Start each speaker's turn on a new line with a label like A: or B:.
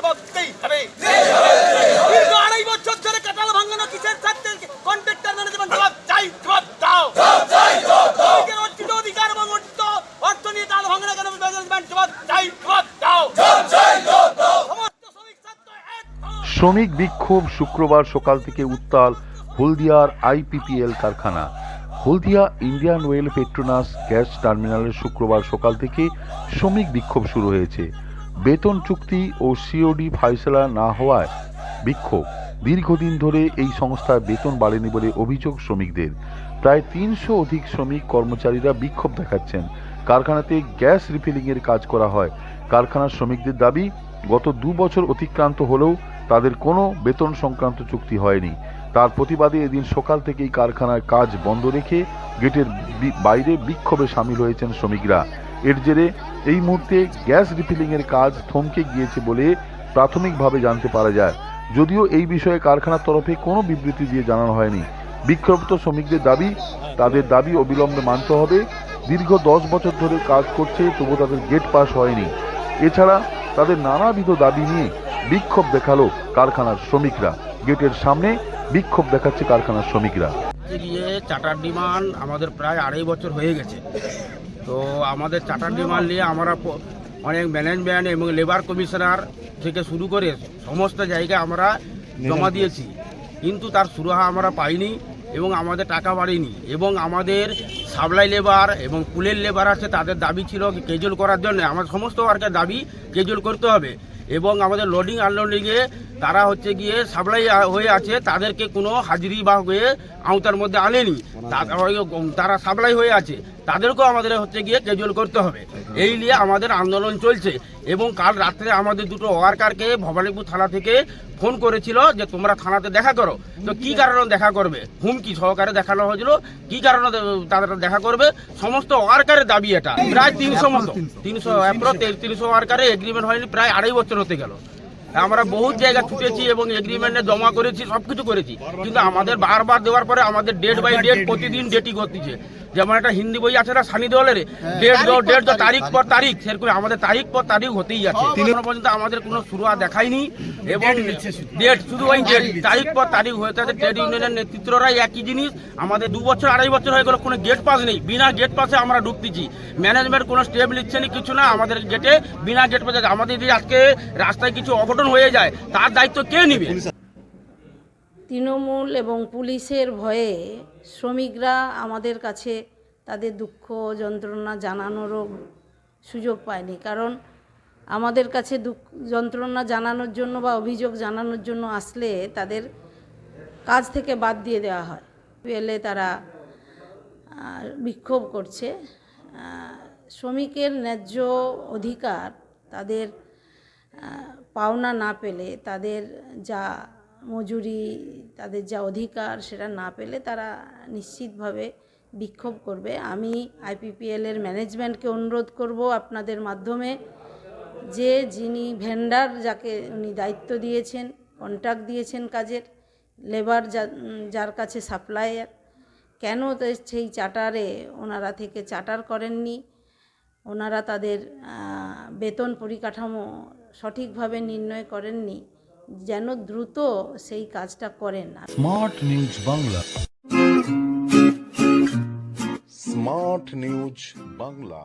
A: জবাব দিতেই হবে। দীর্ঘ আড়াই বছর ধরে কাটাল ভাঙানো কিসের স্বার্থে কন্ট্রাক্টর ম্যানেজমেন্ট জবাব চাই জবাব দাও। অর্জিত অধিকার এবং অর্জিত অর্থ নিয়ে টাল ভাঙানো কেন ম্যানেজমেন্ট জবাব চাই জবাব দাও। শ্রমিক ছাত্র এক হও।
B: শ্রমিক বিক্ষোভ শুক্রবার সকাল থেকে উত্তাল হলদিয়ার আইপিপিএল কারখানা। Haldia Indian oil Petronas gas টার্মিনালের শুক্রবার সকাল থেকে শ্রমিক বিক্ষোভ শুরু হয়েছে। বেতন চুক্তি ও সিওডি ফাইসলা না হওয়ায় বিক্ষোভ। দীর্ঘদিন ধরে এই সংস্থার বেতন বাড়েনি বলে অভিযোগ শ্রমিকদের। প্রায় তিনশো অধিক শ্রমিক কর্মচারীরা বিক্ষোভ দেখাচ্ছেন। কারখানাতে গ্যাস রিফিলিংয়ের কাজ করা হয়। কারখানার শ্রমিকদের দাবি, গত দু বছর অতিক্রান্ত হলেও তাদের কোনো বেতন সংক্রান্ত চুক্তি হয়নি। তার প্রতিবাদে এদিন সকাল থেকেই কারখানার কাজ বন্ধ রেখে গেটের বাইরে বিক্ষোভে সামিল হয়েছেন শ্রমিকরা। এর জেরে এই মুহূর্তে গ্যাস রিফিলিংয়ের কাজ থমকে গিয়েছে বলে প্রাথমিকভাবে জানতে পারা যায়। যদিও এই বিষয়ে কারখানার তরফে কোনো বিবৃতি দিয়ে জানানো হয়নি। বিক্ষুব্ধ শ্রমিকদের দাবি, তাদের দাবি অবিলম্বে মানতে হবে। দীর্ঘ দশ বছর ধরে কাজ করছে, তবু তাদের গেট পাস হয়নি। এছাড়া তাদের নানাবিধ দাবি নিয়ে বিক্ষোভ দেখাল কারখানার শ্রমিকরা। গেটের সামনে বিক্ষোভ দেখাচ্ছে কারখানার শ্রমিকরা।
C: চার্টার ডিমান্ড আমাদের প্রায় আড়াই বছর হয়ে গেছে। তো আমাদের চার্টার ডিমান্ড নিয়ে আমরা অনেক ম্যানেজমেন্ট এবং লেবার কমিশনার থেকে শুরু করে সমস্ত জায়গায় আমরা জমা দিয়েছি। কিন্তু তার সুরাহা আমরা পাইনি এবং আমাদের টাকা বাড়েনি এবং আমাদের সাপ্লাই লেবার এবং পুলের লেবার আছে তাদের দাবি ছিল কেজুয়াল করার জন্য। আমাদের সমস্ত ওয়ার্কের দাবি কেজুয়াল করতে হবে এবং আমাদের লোডিং আনলোডিংয়ে তারা হচ্ছে গিয়ে সাপ্লাই হয়ে আছে, তাদেরকে কোনো হাজিরি বা হয়ে আওতার মধ্যে আনেনি। তারা সাপ্লাই হয়ে আছে, তাদেরকেও আমাদের হচ্ছে গিয়ে ক্যাজুয়াল করতে হবে। এই নিয়ে আমাদের আন্দোলন চলছে এবং কাল রাত্রে আমাদের দুটো ওয়ার্কারকে ভবানীপুর থানা থেকে ফোন করেছিল যে, তোমরা থানাতে দেখা করো। তো কি কারণে দেখা করবে? হুমকি সহকারে দেখানো হয়েছিল। কি কারণে তারা দেখা করবে? সমস্ত ওয়ার্কারের দাবি এটা। প্রায় তিনশো মতো। তিনশো অ্যাপ্রো তিনশো ওয়ার্কারে এগ্রিমেন্ট হয়নি, প্রায় আড়াই বছর হতে গেল। আমরা বহুত জায়গা ছুটেছি এবং এগ্রিমেন্টে জমা করেছি সব কিছু করেছি। কিন্তু আমাদের বারবার দেওয়ার পরে আমাদের ডেট বাই ডেট প্রতিদিন ডেটই করতেছে যেমন একটা হিন্দি বই আছে না সানি দেওয়ালের? ডেট দাও ডেট দাও তারিখ। পর তারিখ সেরকম আমাদের তারিখ পর তারিখ হতেই আছে এখনও পর্যন্ত আমাদের কোনো শুরুয়া দেখায়নি এবং ডেট শুধু। ওই ডেট তারিখ পর তারিখ হয়ে থাকে ট্রেড ইউনিয়নের নেতৃত্বরাই একই জিনিস। আমাদের দু বছর আড়াই বছর হয়ে গেল কোনো গেট পাস নেই। বিনা গেট পাসে আমরা ঢুকতেছি। ম্যানেজমেন্ট কোনো স্টেপ নিচ্ছে না কিছু না। আমাদের গেটে বিনা গেট পাসে আমাদের যদি আজকে রাস্তায় কিছু অঘটন হয়ে যায়, তার দায়িত্ব কে নেবে?
D: তৃণমূল এবং পুলিশের ভয়ে শ্রমিকরা আমাদের কাছে তাদের দুঃখ যন্ত্রণা জানানোরও সুযোগ পায়নি। কারণ আমাদের কাছে দুঃখ, যন্ত্রণা জানানোর জন্য বা অভিযোগ জানানোর জন্য আসলে তাদের কাজ থেকে বাদ দিয়ে দেওয়া হয়। পেলে তারা বিক্ষোভ করছে। শ্রমিকের ন্যায্য অধিকার তাদের পাওনা না পেলে, তাদের যা মজুরি, তাদের যা অধিকার সেটা না পেলে তারা নিশ্চিতভাবে বিক্ষোভ করবে। আমি আইপিপিএলের ম্যানেজমেন্টকে অনুরোধ করব আপনাদের মাধ্যমে যে যিনি ভেন্ডার যাকে উনি দায়িত্ব দিয়েছেন, কন্ট্রাক্ট দিয়েছেন কাজের, লেবার যার কাছে সাপ্লায়ার, কেন সেই চার্টারে ওনারা থেকে চার্টার করেননি? ওনারা তাদের বেতন পরিকাঠামো সঠিকভাবে নির্ণয় করেননি যেন দ্রুত সেই কাজটা করেন
B: smart news Bangla.
E: Smart news Bangla.